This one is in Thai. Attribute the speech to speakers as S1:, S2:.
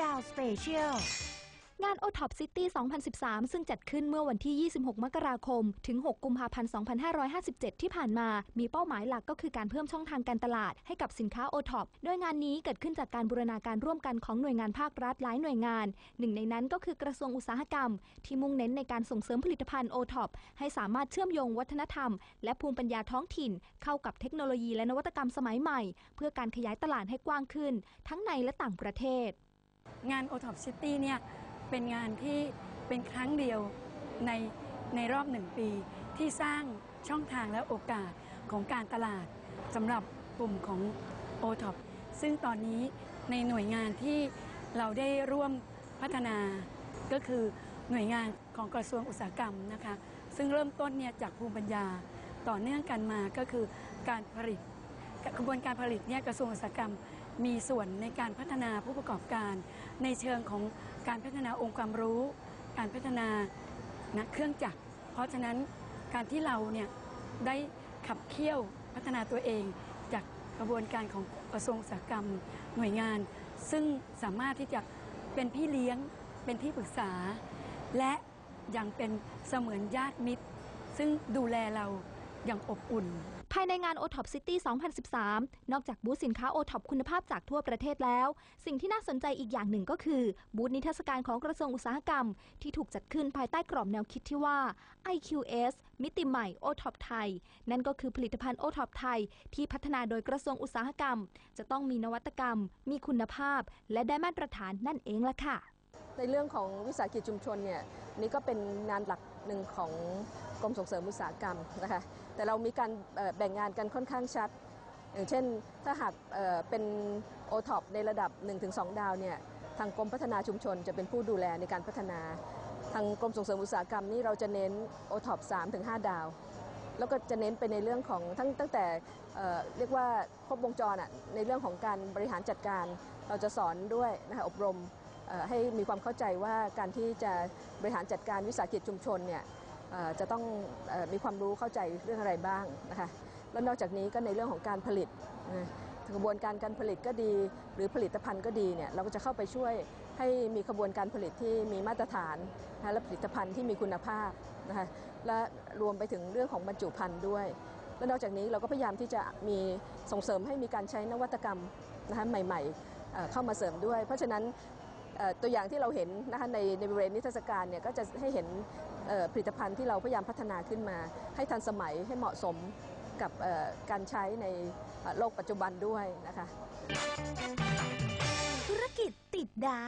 S1: ดาวสเปเชียล
S2: งาน o t o p City 2013 ซึ่งจัดขึ้นเมื่อวันที่ 26 มกราคม ถึง 6 กุมภาพันธ์ 2557 ที่ผ่านมา มีเป้าหมายหลักก็คือการเพิ่มช่องทางการตลาดให้กับสินค้า o t o p โดยงานนี้เกิดขึ้นจากการบูรณาการร่วมกันของหน่วยงานภาครัฐหลายหน่วยงาน หนึ่งในนั้นก็คือกระทรวงอุตสาหกรรม ที่มุ่งเน้นในการส่งเสริมผลิตภัณฑ์ o t o p ให้สามารถเชื่อมโยงวัฒนธรรม และภูมิปัญญาท้องถิ่น เข้ากับเทคโนโลยีและนวัตกรรมสมัยใหม่ เพื่อการขยายตลาดให้กว้างขึ้น ทั้งในและต่างประเทศ
S3: งาน o t o p City เนี่ยเป็นงานที่เป็นครั้งเดียวในในรอบหนึ่งปี ที่สร้างช่องทางและโอกาสของการตลาดสำหรับกลุ่มของ o t o p ซึ่งตอนนี้ในหน่วยงานที่เราได้ร่วมพัฒนาก็คือหน่วยงานของกระทรวงอุตสาหกรรมนะคะซึ่งเริ่มต้นเนี่ยจากภูมิปัญญาต่อเนื่องกันมาก็คือการผลิตกระบวนการผลิตเนี่ยกระทรวงอุตสาหกรรม มีส่วนในการพัฒนาผู้ประกอบการ ในเชิงของการพัฒนาองค์ความรู้ การพัฒนานะเครื่องจักร เพราะฉะนั้นการที่เราเนี่ยได้ขับเคี่ยวพัฒนาตัวเอง จากกระบวนการของกระทรวงอุตสาหกรรมหน่วยงาน ซึ่งสามารถที่จะเป็นพี่เลี้ยง เป็นที่ปรึกษา และยังเป็นเสมือนญาติมิตร ซึ่งดูแลเรา อย่างอบอุ่น
S2: ภายในงาน o t o p City 2013 นอกจากบูธสินค้า o t o p คุณภาพจากทั่วประเทศแล้ว สิ่งที่น่าสนใจอีกอย่างหนึ่งก็คือ บูธนิทรรศการของกระทรวงอุตสาหกรรม ที่ถูกจัดขึ้นภายใต้กรอบแนวคิดที่ว่า IQS มิติใหม่ o t o p ไทย นั่นก็คือผลิตภัณฑ์ o t o p ไทย ที่พัฒนาโดยกระทรวงอุตสาหกรรม จะต้องมีนวัตกรรม มีคุณภาพ และได้มาตรฐานนั่นเองล่ะค่ะ
S4: ในเรื่องของวิสาหกิจชุมชนเนี่ยนี่ก็เป็นงานหลักหนึ่งของกรมส่งเสริมอุตสาหกรรมนะคะแต่เรามีการแบ่งงานกันค่อนข้างชัด อย่างเช่น ถ้าหากเป็นโอท็อปในระดับ 1-2 ดาวเนี่ยทางกรมพัฒนาชุมชนจะเป็นผู้ดูแลในการพัฒนา ทางกรมส่งเสริมอุตสาหกรรมนี่เราจะเน้นโอท็อป3-5 ดาว แล้วก็จะเน้นไปในเรื่องของทั้งตั้งแต่เเรียกว่าครบวงจรในเรื่องของการบริหารจัดการ เราจะสอนด้วยนะคะอบรม ให้มีความเข้าใจว่าการที่จะบริหารจัดการวิสาหกิจชุมชนเนี่ยจะต้องมีความรู้เข้าใจเรื่องอะไรบ้างนะคะแล้วนอกจากนี้ก็ในเรื่องของการผลิตกระบวนการการผลิตก็ดี หรือผลิตภัณฑ์ก็ดีเนี่ยเราก็จะเข้าไปช่วยให้มีกระบวนการผลิตที่มีมาตรฐานและผลิตภัณฑ์ที่มีคุณภาพนะคะและรวมไปถึงเรื่องของบรรจุภัณฑ์ด้วยและนอกจากนี้เราก็พยายามที่จะมีส่งเสริมให้มีการใช้นวัตกรรมนะคะใหม่ๆเข้ามาเสริมด้วย เพราะฉะนั้น ตัวอย่างที่เราเห็นนะคะในในบริเวณนิทรรศการเนี่ยก็จะให้เห็นผลิตภัณฑ์ที่เราพยายามพัฒนาขึ้นมา ให้ทันสมัยให้เหมาะสมกับการใช้ในโลกปัจจุบันด้วยนะคะ
S1: ธุรกิจติดดา